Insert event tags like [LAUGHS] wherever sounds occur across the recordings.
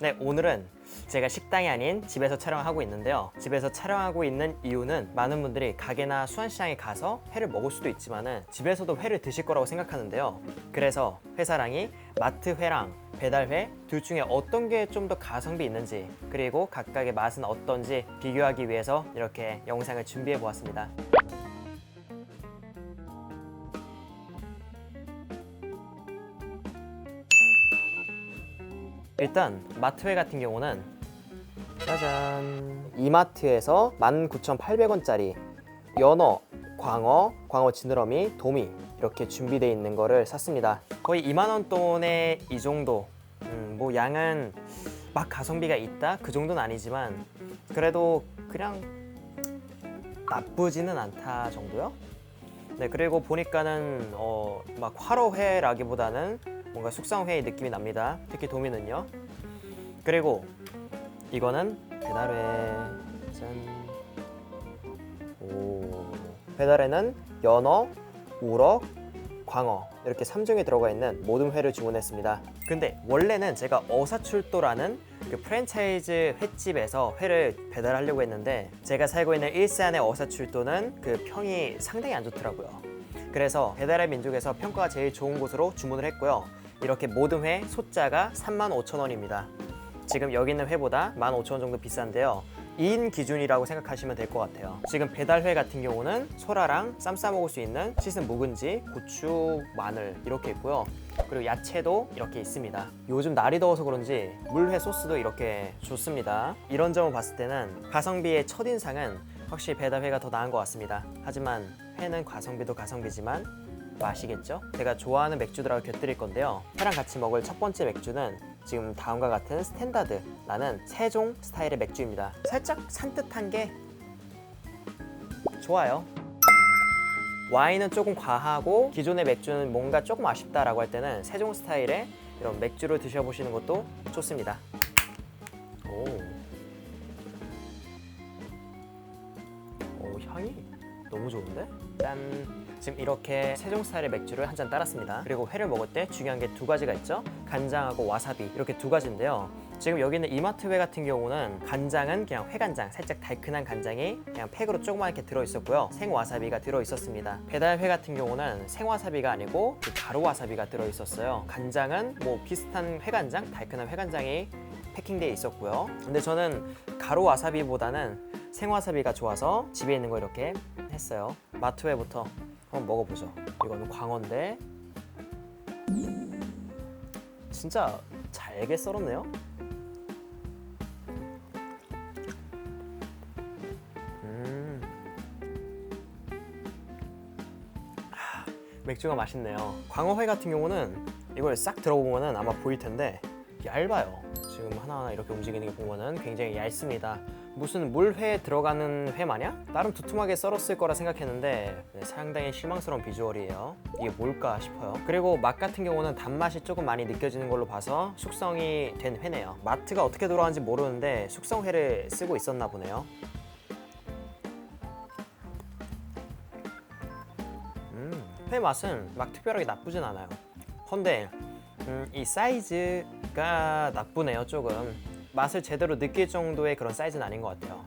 네, 오늘은 제가 식당이 아닌 집에서 촬영하고 있는데요. 집에서 촬영하고 있는 이유는 많은 분들이 가게나 수산시장에 가서 회를 먹을 수도 있지만은 집에서도 회를 드실 거라고 생각하는데요. 그래서 회사랑이 마트 회랑 배달회 둘 중에 어떤 게 좀 더 가성비 있는지 그리고 각각의 맛은 어떤지 비교하기 위해서 이렇게 영상을 준비해 보았습니다. 일단 마트회 같은 경우는 짜잔 이마트에서 19,800원짜리 연어, 광어, 광어 지느러미, 도미 이렇게 준비되어 있는 거를 샀습니다. 거의 2만 원 돈에 이 정도. 음, 뭐 양은 막 가성비가 있다 그 정도는 아니지만 그래도 그냥 나쁘지는 않다 정도요. 네 그리고 보니까는 어, 막 화로회라기보다는 뭔가 숙성회의 느낌이 납니다. 특히 도미는요. 그리고 이거는 배달회 짠. 오. 배달에는 연어, 우럭, 광어 이렇게 3종이 들어가 있는 모든 회를 주문했습니다. 근데 원래는 제가 어사출도라는 그 프랜차이즈 횟집에서 회를 배달하려고 했는데 제가 살고 있는 일산의 어사출도는 그 평이 상당히 안 좋더라고요. 그래서 배달의 민족에서 평가가 제일 좋은 곳으로 주문을 했고요. 이렇게 모든 회 소자가 35,000원입니다. 지금 여기 있는 회보다 15,000원 정도 비싼데요. 2인 기준이라고 생각하시면 될 것 같아요. 지금 배달회 같은 경우는 소라랑 쌈 싸 먹을 수 있는 씻은 묵은지, 고추, 마늘 이렇게 있고요. 그리고 야채도 이렇게 있습니다. 요즘 날이 더워서 그런지 물회 소스도 이렇게 좋습니다. 이런 점을 봤을 때는 가성비의 첫인상은 확실히 배달회가 더 나은 것 같습니다. 하지만 회는 가성비도 가성비지만 마시겠죠? 제가 좋아하는 맥주들하고 곁들일 건데요. 회랑 같이 먹을 첫 번째 맥주는 지금 다음과 같은 스탠다드라는 세종 스타일의 맥주입니다. 살짝 산뜻한 게 좋아요. 와인은 조금 과하고 기존의 맥주는 뭔가 조금 아쉽다라고 할 때는 세종 스타일의 이런 맥주를 드셔보시는 것도 좋습니다. 오. 오 너무 좋은데? 짠. 지금 이렇게 세종 스타일의 맥주를 한 잔 따랐습니다. 그리고 회를 먹을 때 중요한 게 두 가지가 있죠. 간장하고 와사비 이렇게 두 가지인데요. 지금 여기 있는 이마트 회 같은 경우는 간장은 그냥 회간장, 살짝 달큰한 간장이 그냥 팩으로 조그맣게 들어 있었고요. 생와사비가 들어 있었습니다. 배달 회 같은 경우는 생와사비가 아니고 그 가루 와사비가 들어 있었어요. 간장은 뭐 비슷한 회간장, 달큰한 회간장이 패킹되어 있었고요. 근데 저는 가루 와사비보다는 생와사비가 좋아서 집에 있는 거 이렇게 했어요. 마트회부터 한번 먹어보죠. 이거는 광어인데 진짜 잘게 썰었네요. 음. 아, 맥주가 맛있네요. 광어회 같은 경우는 이걸 싹 들어보면은 아마 보일 텐데 얇아요. 지금 하나하나 이렇게 움직이는 게 보면은 굉장히 얇습니다. 무슨 물회에 들어가는 회 마냥? 나름 두툼하게 썰었을 거라 생각했는데 네, 상당히 실망스러운 비주얼이에요. 이게 뭘까 싶어요. 그리고 맛 같은 경우는 단맛이 조금 많이 느껴지는 걸로 봐서 숙성이 된 회네요. 마트가 어떻게 돌아가는지 모르는데 숙성회를 쓰고 있었나 보네요. 음, 회 맛은 막 특별하게 나쁘진 않아요. 헌데 음, 이 사이즈가 나쁘네요 조금 맛을 제대로 느낄 정도의 그런 사이즈는 아닌 것 같아요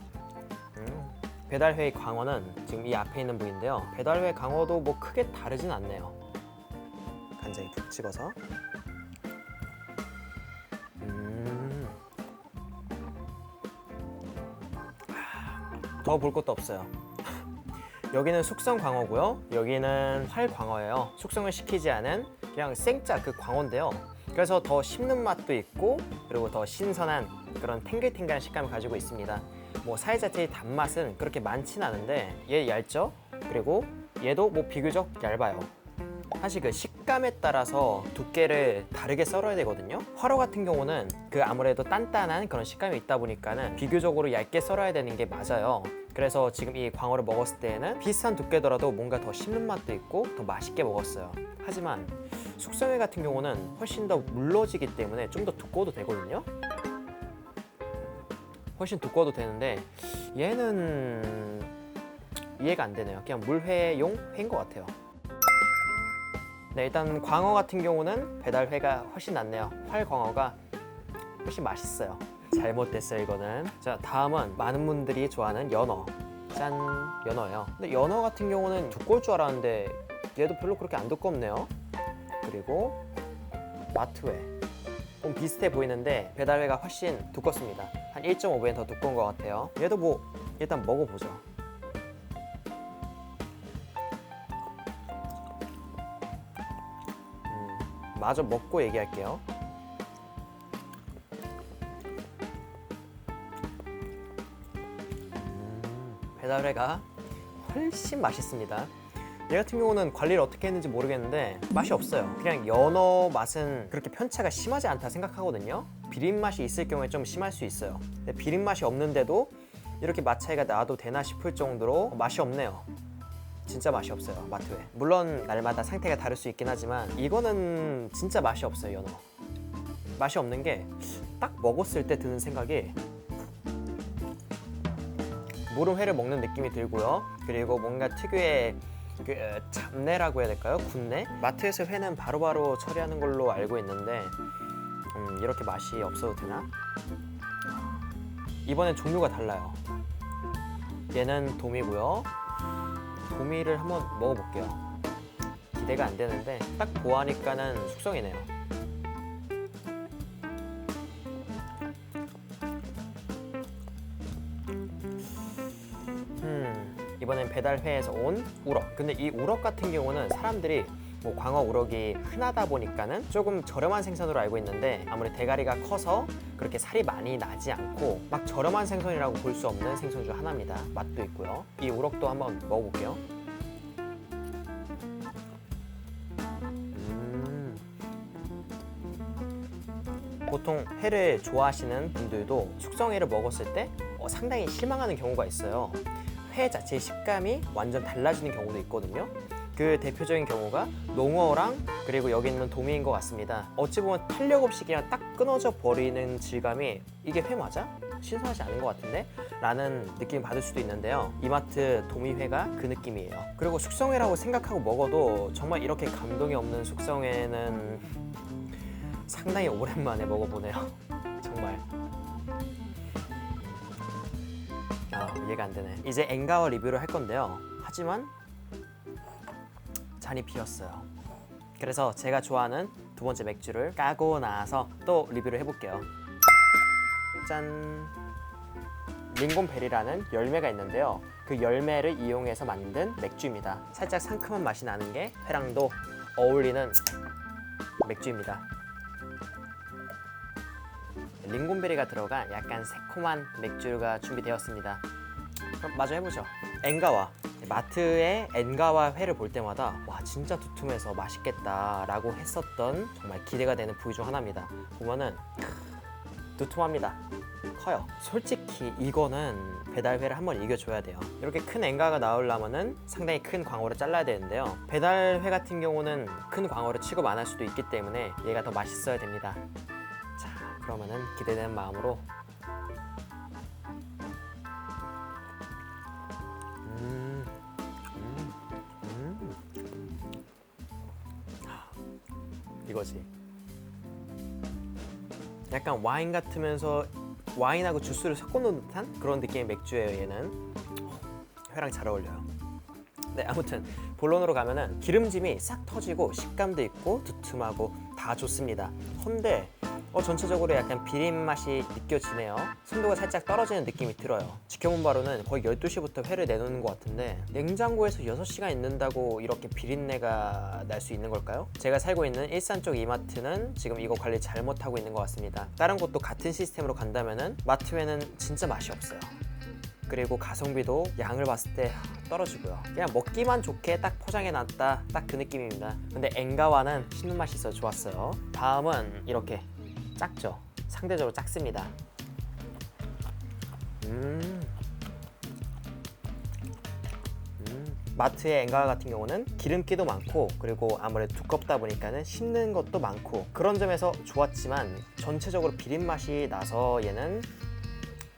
음, 배달회의 광어는 지금 이 앞에 있는 부위인데요 배달회 광어도 뭐 크게 다르진 않네요 간장이 푹 찍어서 음. 더 볼 것도 없어요 [LAUGHS] 여기는 숙성 광어고요. 여기는 활 광어예요. 숙성을 시키지 않은 그냥 생짜 그 광어인데요. 그래서 더 씹는 맛도 있고 그리고 더 신선한 그런 탱글탱글한 식감을 가지고 있습니다. 뭐살 자체의 단맛은 그렇게 많진 않은데 얘 얇죠? 그리고 얘도 뭐 비교적 얇아요. 사실 그 식감에 따라서 두께를 다르게 썰어야 되거든요. 화로 같은 경우는 그 아무래도 단단한 그런 식감이 있다 보니까는 비교적으로 얇게 썰어야 되는 게 맞아요. 그래서 지금 이 광어를 먹었을 때에는 비슷한 두께더라도 뭔가 더 씹는 맛도 있고 더 맛있게 먹었어요. 하지만 숙성회 같은 경우는 훨씬 더 물러지기 때문에 좀 더 두꺼워도 되거든요. 훨씬 두꺼워도 되는데 얘는 이해가 안 되네요. 그냥 물회용 회인 것 같아요. 네, 일단 광어 같은 경우는 배달회가 훨씬 낫네요. 활광어가 훨씬 맛있어요. 잘못됐어요 이거는. 자 다음은 많은 분들이 좋아하는 연어. 짠 연어예요. 근데 연어 같은 경우는 두꺼울 줄 알았는데 얘도 별로 그렇게 안 두껍네요. 그리고 마트회. 좀 비슷해 보이는데 배달회가 훨씬 두껍습니다. 한 1.5배는 더 두꺼운 것 같아요. 얘도 뭐 일단 먹어보죠. 음, 마저 먹고 얘기할게요. 음, 배달회가 훨씬 맛있습니다. 얘 같은 경우는 관리를 어떻게 했는지 모르겠는데 맛이 없어요. 그냥 연어 맛은 그렇게 편차가 심하지 않다 생각하거든요. 비린 맛이 있을 경우에 좀 심할 수 있어요. 비린 맛이 없는데도 이렇게 맛 차이가 나도 되나 싶을 정도로 맛이 없네요. 진짜 맛이 없어요 마트에. 물론 날마다 상태가 다를 수 있긴 하지만 이거는 진짜 맛이 없어요 연어. 맛이 없는 게 딱 먹었을 때 드는 생각이 모름회를 먹는 느낌이 들고요. 그리고 뭔가 특유의 그 어, 잡내라고 해야 될까요? 군내? 마트에서 회는 바로바로 처리하는 걸로 알고 있는데 음, 이렇게 맛이 없어도 되나? 이번엔 종류가 달라요. 얘는 도미고요. 도미를 한번 먹어볼게요. 기대가 안 되는데 딱 보아하니까는 숙성이네요. 이번엔 배달회에서 온 우럭. 근데 이 우럭 같은 경우는 사람들이 뭐 광어 우럭이 흔하다 보니까는 조금 저렴한 생선으로 알고 있는데 아무리 대가리가 커서 그렇게 살이 많이 나지 않고 막 저렴한 생선이라고 볼 수 없는 생선 중 하나입니다. 맛도 있고요. 이 우럭도 한번 먹어볼게요. 음. 보통 회를 좋아하시는 분들도 숙성회를 먹었을 때 어, 상당히 실망하는 경우가 있어요. 회 자체의 식감이 완전 달라지는 경우도 있거든요. 그 대표적인 경우가 농어랑 그리고 여기 있는 도미인 것 같습니다. 어찌 보면 탄력 없이 그냥 딱 끊어져 버리는 질감이 이게 회 맞아? 신선하지 않은 것 같은데? 라는 느낌을 받을 수도 있는데요. 이마트 도미회가 그 느낌이에요. 그리고 숙성회라고 생각하고 먹어도 정말 이렇게 감동이 없는 숙성회는 상당히 오랜만에 먹어보네요. [LAUGHS] 정말. 이해가 안 되네. 이제 엔가와 리뷰를 할 건데요. 하지만 잔이 비었어요. 그래서 제가 좋아하는 두 번째 맥주를 까고 나서 또 리뷰를 해볼게요. 짠. 링곤베리라는 열매가 있는데요. 그 열매를 이용해서 만든 맥주입니다. 살짝 상큼한 맛이 나는 게 회랑도 어울리는 맥주입니다. 링곤베리가 들어간 약간 새콤한 맥주가 준비되었습니다. 그럼 마저 해보죠. 엔가와 마트의 엔가와 회를 볼 때마다 와 진짜 두툼해서 맛있겠다라고 했었던 정말 기대가 되는 부위 중 하나입니다. 보면은 크, 두툼합니다. 커요. 솔직히 이거는 배달회를 한 번 이겨줘야 돼요. 이렇게 큰 엔가가 나오려면은 상당히 큰 광어를 잘라야 되는데요. 배달회 같은 경우는 큰 광어를 취급 안 할 수도 있기 때문에 얘가 더 맛있어야 됩니다. 자, 그러면은 기대되는 마음으로 이거지. 약간 와인 같으면서 와인하고 주스를 섞어 놓은 듯한 그런 느낌의 맥주예요. 얘는 회랑 잘 어울려요. 네, 아무튼 본론으로 가면은 기름짐이 싹 터지고 식감도 있고 두툼하고 다 좋습니다. 헌데 어, 전체적으로 약간 비린 맛이 느껴지네요. 순도가 살짝 떨어지는 느낌이 들어요. 지켜본 바로는 거의 12시부터 회를 내놓는 것 같은데 냉장고에서 6시간 있는다고 이렇게 비린내가 날 수 있는 걸까요? 제가 살고 있는 일산 쪽 이마트는 지금 이거 관리 잘못하고 있는 것 같습니다. 다른 곳도 같은 시스템으로 간다면은 마트회는 진짜 맛이 없어요. 그리고 가성비도 양을 봤을 때 떨어지고요. 그냥 먹기만 좋게 딱 포장해 놨다 딱 그 느낌입니다. 근데 엔가와는 씹는 맛이 있어 좋았어요. 다음은 이렇게 작죠. 상대적으로 작습니다. 음. 음. 마트의 엔가와 같은 경우는 기름기도 많고 그리고 아무래도 두껍다 보니까는 씹는 것도 많고 그런 점에서 좋았지만 전체적으로 비린 맛이 나서 얘는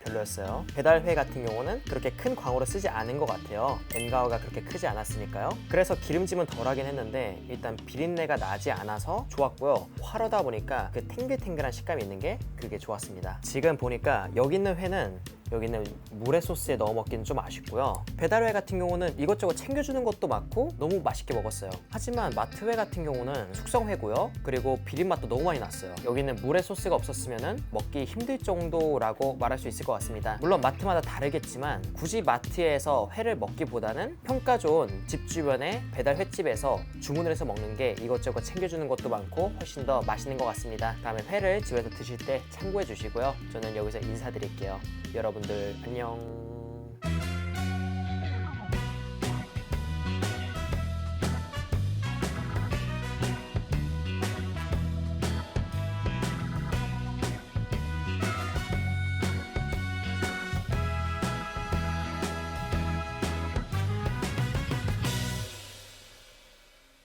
별로였어요. 배달회 같은 경우는 그렇게 큰 광어를 쓰지 않은 것 같아요. 벤가어가 그렇게 크지 않았으니까요. 그래서 기름짐은 덜하긴 했는데 일단 비린내가 나지 않아서 좋았고요. 화로다 보니까 그 탱글탱글한 식감이 있는 게 그게 좋았습니다. 지금 보니까 여기 있는 회는 여기는 물회 소스에 넣어 먹기는 좀 아쉽고요. 배달회 같은 경우는 이것저것 챙겨주는 것도 많고 너무 맛있게 먹었어요. 하지만 마트회 같은 경우는 숙성회고요. 그리고 비린 맛도 너무 많이 났어요. 여기는 물회 소스가 없었으면 먹기 힘들 정도라고 말할 수 있을 것 같습니다. 물론 마트마다 다르겠지만 굳이 마트에서 회를 먹기보다는 평가 좋은 집 주변의 배달 횟집에서 주문을 해서 먹는 게 이것저것 챙겨주는 것도 많고 훨씬 더 맛있는 것 같습니다. 다음에 회를 집에서 드실 때 참고해 주시고요. 저는 여기서 인사드릴게요. 여러분들 안녕.